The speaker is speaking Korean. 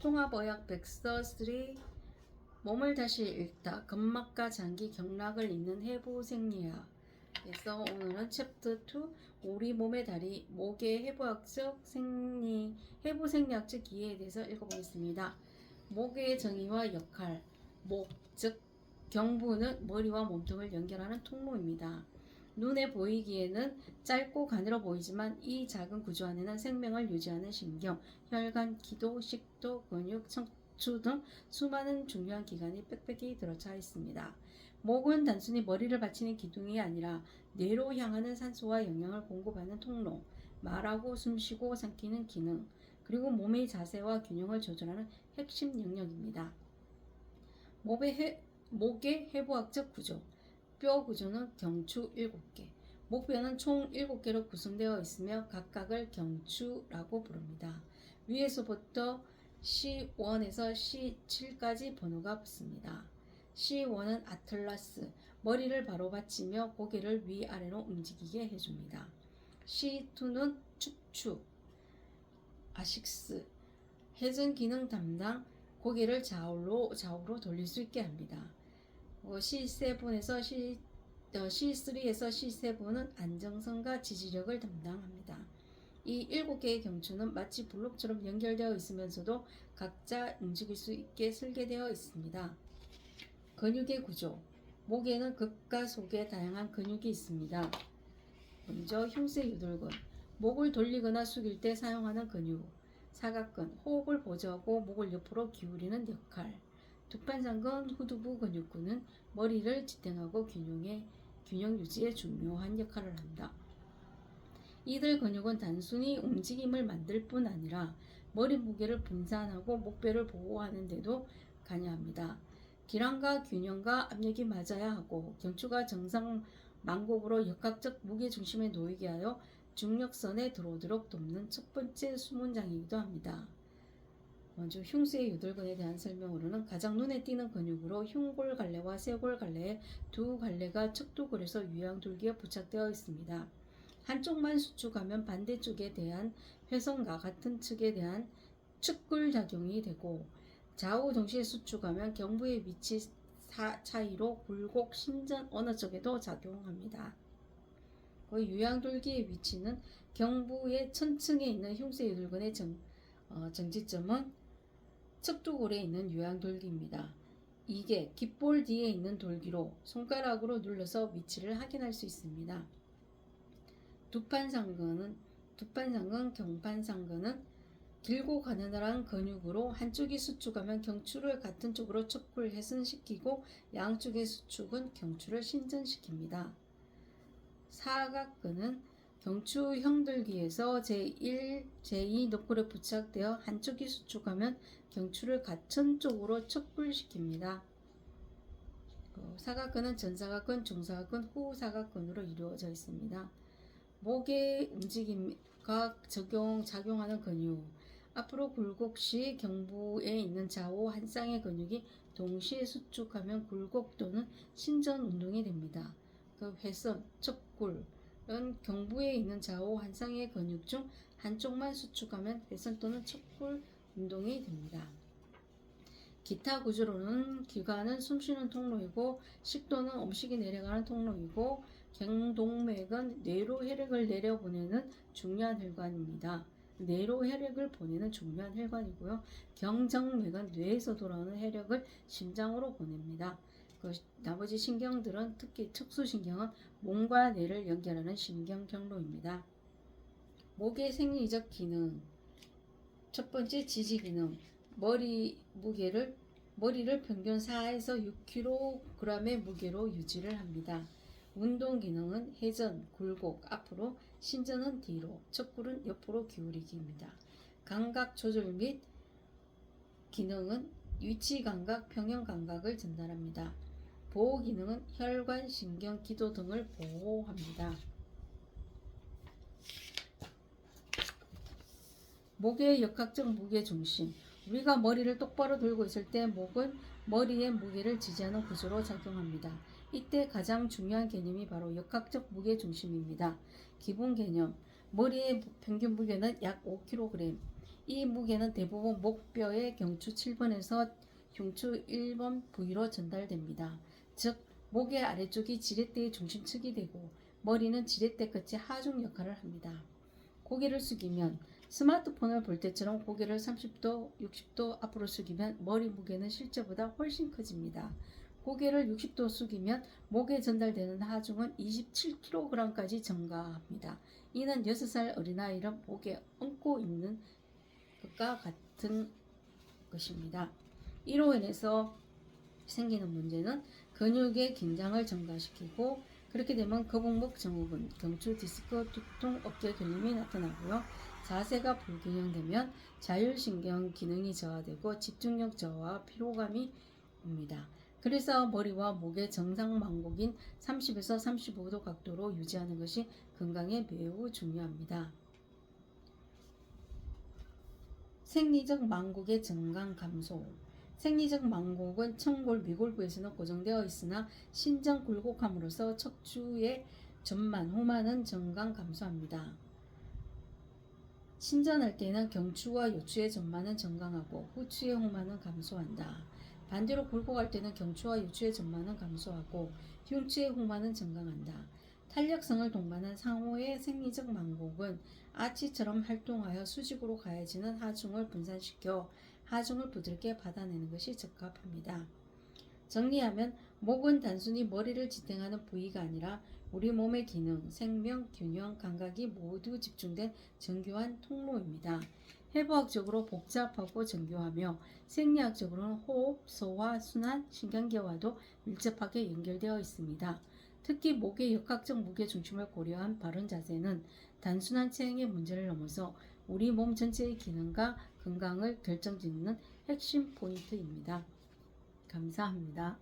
통합의학 백서 3 몸을 다시 읽다 근막과 장기 경락을 잇는 해부 생리학 그래서 오늘은 챕터 2 우리 몸의 다리 목의 해부학적 생리 해부 생리학적 기회에 대해서 읽어보겠습니다. 목의 정의와 역할 목 즉 경부는 머리와 몸통을 연결하는 통로입니다. 눈에 보이기에는 짧고 가늘어 보이지만 이 작은 구조 안에는 생명을 유지하는 신경, 혈관, 기도, 식도, 근육, 척추 등 수많은 중요한 기관이 빽빽히 들어차 있습니다. 목은 단순히 머리를 받치는 기둥이 아니라 뇌로 향하는 산소와 영양을 공급하는 통로, 말하고 숨쉬고 삼키는 기능, 그리고 몸의 자세와 균형을 조절하는 핵심 영역입니다. 목의, 해, 목의 해부학적 구조 뼈 구조는 경추 7개, 목뼈는 총 7개로 구성되어 있으며 각각을 경추라고 부릅니다. 위에서부터 C1에서 C7까지 번호가 붙습니다. C1은 아틀라스, 머리를 바로 받치며 고개를 위아래로 움직이게 해줍니다. C2는 축추, 아식스, 회전 기능 담당, 고개를 좌우로, 좌우로 돌릴 수 있게 합니다. 어, C7에서 C, 어, C3에서 C7은 안정성과 지지력을 담당합니다. 이 7개의 경추는 마치 블록처럼 연결되어 있으면서도 각자 움직일 수 있게 설계되어 있습니다. 근육의 구조 목에는 극과 속에 다양한 근육이 있습니다. 먼저 흉쇄 유돌근 목을 돌리거나 숙일 때 사용하는 근육 사각근 호흡을 보조하고 목을 옆으로 기울이는 역할 두판상근 후두부 근육근은 머리를 지탱하고 균형에 균형 유지에 중요한 역할을 한다. 이들 근육은 단순히 움직임을 만들 뿐 아니라 머리 무게를 분산하고 목뼈를 보호하는 데도 관여합니다. 기량과 균형과 압력이 맞아야 하고 경추가 정상 망곡으로 역학적 무게 중심에 놓이게 하여 중력선에 들어오도록 돕는 첫 번째 수문장이기도 합니다. 먼저 흉쇄의 유돌근에 대한 설명으로는 가장 눈에 띄는 근육으로 흉골갈래와 쇄골갈래의 두 갈래가 척도골에서 유양돌기에 부착되어 있습니다. 한쪽만 수축하면 반대쪽에 대한 회선과 같은 측에 대한 측굴 작용이 되고 좌우 동시에 수축하면 경부의 위치 사- 차이로 굴곡 신전 어느 쪽에도 작용합니다. 그 유양돌기의 위치는 경부의 천층에 있는 흉쇄유돌근의 정, 어, 정지점은 척두골에 있는 유양돌기입니다. 이게 깃볼 뒤에 있는 돌기로 손가락으로 눌러서 위치를 확인할 수 있습니다. 두판상근은 두판상근, 경판상근은 길고 가느다란 근육으로 한쪽이 수축하면 경추를 같은 쪽으로 척굴 해선시키고 양쪽의 수축은 경추를 신전시킵니다. 사각근은 경추 형들기에서 제1, 제2 노골에 부착되어 한쪽이 수축하면 경추를 같은 쪽으로 척굴시킵니다. 어, 사각근은 전사각근, 중사각근, 후사각근으로 이루어져 있습니다. 목의 움직임과 적용, 작용하는 근육. 앞으로 굴곡 시 경부에 있는 좌우 한 쌍의 근육이 동시에 수축하면 굴곡 또는 신전 운동이 됩니다. 그 회선, 척굴 은 경부에 있는 좌우 한 쌍의 근육 중 한쪽만 수축하면 회선 또는 척굴 운동이 됩니다. 기타 구조로는 기관은 숨쉬는 통로이고 식도는 음식이 내려가는 통로이고 경동맥은 뇌로 혈액을 내려보내는 중요한 혈관입니다. 뇌로 혈액을 보내는 중요한 혈관이고요. 경정맥은 뇌에서 돌아오는 혈액을 심장으로 보냅니다. 그 나머지 신경들은 특히 특수신경은 몸과 뇌를 연결하는 신경 경로입니다. 목의 생리적 기능 첫 번째 지지 기능 머리 무게를 머리를 평균 4에서 6kg의 무게로 유지를 합니다. 운동 기능은 회전, 굴곡 앞으로, 신전은 뒤로, 척굴은 옆으로 기울이기입니다. 감각 조절 및 기능은 위치 감각, 평형 감각을 전달합니다. 보호 기능은 혈관, 신경, 기도 등을 보호합니다. 목의 역학적 무게 중심. 우리가 머리를 똑바로 들고 있을 때 목은 머리의 무게를 지지하는 구조로 작용합니다. 이때 가장 중요한 개념이 바로 역학적 무게 중심입니다. 기본 개념. 머리의 평균 무게는 약 5kg. 이 무게는 대부분 목뼈의 경추 7번에서 흉추 1번 부위로 전달됩니다. 즉 목의 아래쪽이 지렛대의 중심축이 되고 머리는 지렛대 끝이 하중 역할을 합니다. 고개를 숙이면 스마트폰을 볼 때처럼 고개를 30도, 60도 앞으로 숙이면 머리 무게는 실제보다 훨씬 커집니다. 고개를 60도 숙이면 목에 전달되는 하중은 27kg까지 증가합니다. 이는 6살 어린아이를 목에 얹고 있는 것과 같은 것입니다. 이로 인해서 생기는 문제는 근육의 긴장을 증가시키고 그렇게 되면 거북목 증후군, 경추 디스크, 두통, 어깨 결림이 나타나고요. 자세가 불균형되면 자율신경 기능이 저하되고 집중력 저하와 피로감이 옵니다. 그래서 머리와 목의 정상 망곡인 30에서 35도 각도로 유지하는 것이 건강에 매우 중요합니다. 생리적 망곡의 증강 감소. 생리적 망곡은 청골 미골부에서는 고정되어 있으나 신장 굴곡함으로써 척추의 전만, 후만은 증강 감소합니다. 신전할 때는 경추와 요추의 전만은 증강하고 후추의 후만은 감소한다. 반대로 굴곡할 때는 경추와 요추의 전만은 감소하고 흉추의 후만은 증강한다. 탄력성을 동반한 상호의 생리적 망곡은 아치처럼 활동하여 수직으로 가해지는 하중을 분산시켜 하중을 부드럽게 받아내는 것이 적합합니다. 정리하면 목은 단순히 머리를 지탱하는 부위가 아니라 우리 몸의 기능, 생명, 균형, 감각이 모두 집중된 정교한 통로입니다. 해부학적으로 복잡하고 정교하며 생리학적으로는 호흡, 소화, 순환, 신경계와도 밀접하게 연결되어 있습니다. 특히 목의 역학적 무게 중심을 고려한 바른 자세는 단순한 체형의 문제를 넘어서 우리 몸 전체의 기능과 건강을 결정짓는 핵심 포인트입니다. 감사합니다.